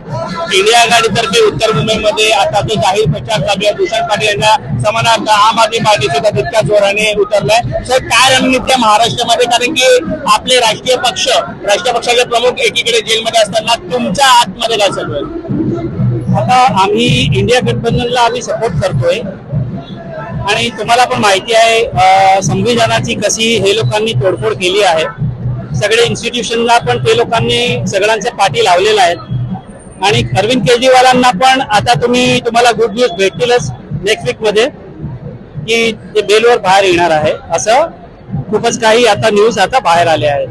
India आघाडीतर्फे उत्तर मुंबईमध्ये आता जो जाहीर प्रचार चालू आहे. भूषण पाटील यांना समानार्थ आम आदमी पार्टी सुद्धा तितक्या जोराने उतरलाय. सर काय रणनीती आहे महाराष्ट्रामध्ये? कारण की आपले राष्ट्रीय पक्ष राष्ट्रीय पक्षाचे प्रमुख एकीकडे जेलमध्ये असताना तुमच्या आतमध्ये काय चालू आहे? आता आम्ही इंडिया गठबंधनला आम्ही सपोर्ट करतोय. आणि तुम्हाला पण माहिती आहे संविधानाची कशी हे लोकांनी तोडफोड केली आहे. सगळे इन्स्टिट्यूशनला पण ते लोकांनी सगळ्यांचे पाठी लावलेल्या आहेत. आणि अरविंद केजरीवालांना पण आता तुम्ही तुम्हाला गुड न्यूज भेटतीलच नेक्स्ट वीकमध्ये की ते बेलवर बाहेर येणार आहे. असं खूपच काही आता न्यूज आता बाहेर आले आहेत.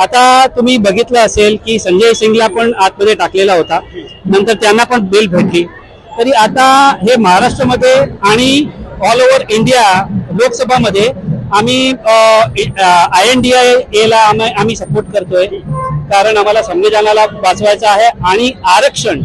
आता तुम्ही बघितलं असेल की संजय सिंगला पण आतमध्ये टाकलेला होता. नंतर त्यांना पण बेल भेटली. तरी आता हे महाराष्ट्रामध्ये आणि ऑल ओव्हर इंडिया लोकसभामध्ये आम्ही आय एन डी आय एला आम्ही आम्ही सपोर्ट करतोय. कारण आम्हाला संविधानाला वाचवायचं आहे आणि आरक्षण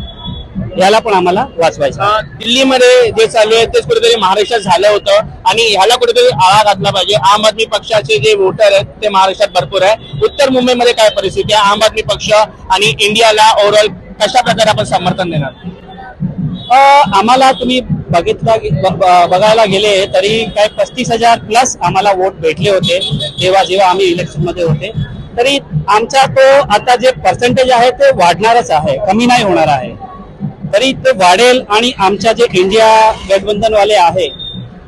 याला पण आम्हाला वाचवायचं दिल्लीमध्ये जे चालू आहे तेच कुठेतरी महाराष्ट्रात झालं होतं आणि ह्याला कुठेतरी आळा घातला पाहिजे. आम आदमी पक्षाचे जे वोटर आहेत ते महाराष्ट्रात भरपूर आहे. उत्तर मुंबईमध्ये काय परिस्थिती आहे? आम आदमी पक्ष आणि इंडियाला ओव्हरऑल कशा प्रकारे आपण समर्थन देणार? आम्हाला तुम्ही बघितला बघायला गेले तरी काय पस्तीस हजार प्लस आम्हाला वोट भेटले होते. तेव्हा जेव्हा आम्ही इलेक्शनमध्ये होते. तरी आमचा तो आता जे पर्सेंटेज आहे ते वाढणारच आहे कमी नाही होणार आहे. तरी ते वाढेल आणि आमच्या जे इंडिया गठबंधनवाले आहे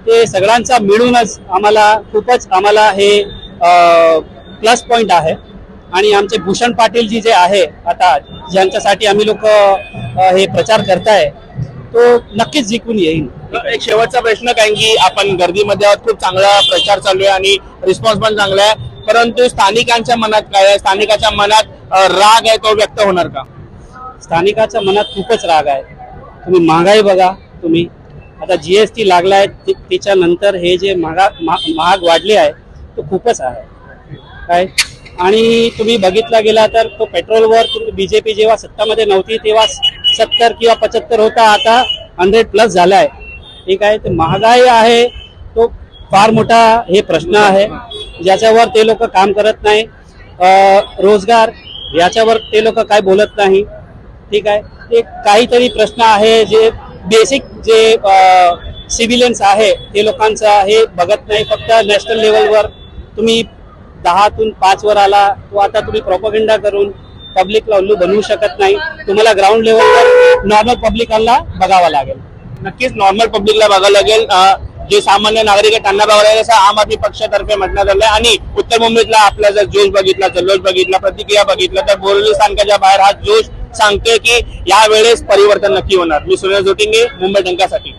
ते सगळ्यांचा मिळूनच आम्हाला खूपच आम्हाला हे प्लस पॉईंट आहे. आणि आमचे भूषण पाटील जी जे आहे आता ज्यांच्यासाठी आम्ही लोक हे प्रचार करताय तो नक्कीच जिंकून येईल. एक शेवटचा प्रश्न कारण की आपण गर्दीमध्ये आहोत खूप चांगला प्रचार चालू आहे आणि रिस्पॉन्स पण चांगला आहे. परंतु स्थानिकांच्या मनात काय आहे? स्थानिकाच्या मनात राग आहे तो व्यक्त होणार का? स्थानिकाच्या मनात खूपच राग आहे. तुम्ही महागाई बघा तुम्ही. आता जीएसटी लागलाय ते- त्याच्यानंतर हे जे महागा महाग वाढले आहे तो खूपच आहे. काय? आणि तुम्ही बघितला गेला तर तो पेट्रोलवर तुम्ही बीजेपी जेव्हा सत्तामध्ये नव्हती तेव्हा सत्तर किंवा पचहत्तर होता आता हंड्रेड प्लस झालाय. ठीक आहे? ते महागाई आहे तो फार मोठा हे प्रश्न आहे. ज्याच्यावर ते लोक काम करत नाही. रोजगार याच्यावर ते लोक काय बोलत नाही. ठीक आहे? ते काहीतरी प्रश्न आहे जे बेसिक जे सिव्हिलियन्स आहे ते लोकांचं हे बघत नाही. फक्त नॅशनल लेवलवर तुम्ही दहातून पाचवर आला तो आता तुम्ही प्रोपगेंडा करून पब्लिकला उल्लू बनवू शकत नाही. तुम्हाला ग्राउंड लेवलवर नॉर्मल पब्लिकांना बघावं लागेल. नक्कीच नॉर्मल पब्लिकला बघावं लागेल. जे सामान्य नागरिक आहेत त्यांना बघायला असं आम आदमी पक्षातर्फे म्हटलं आलंय. आणि उत्तर मुंबईतला आपला जर जोश बघितला जल्लोष बघितला प्रतिक्रिया बघितला तर बोरली स्थानकाच्या बाहेर हा जोश सांगतोय की यावेळेस परिवर्तन नक्की होणार. मी सुनील जोटिंगे मुंबई टंकासाठी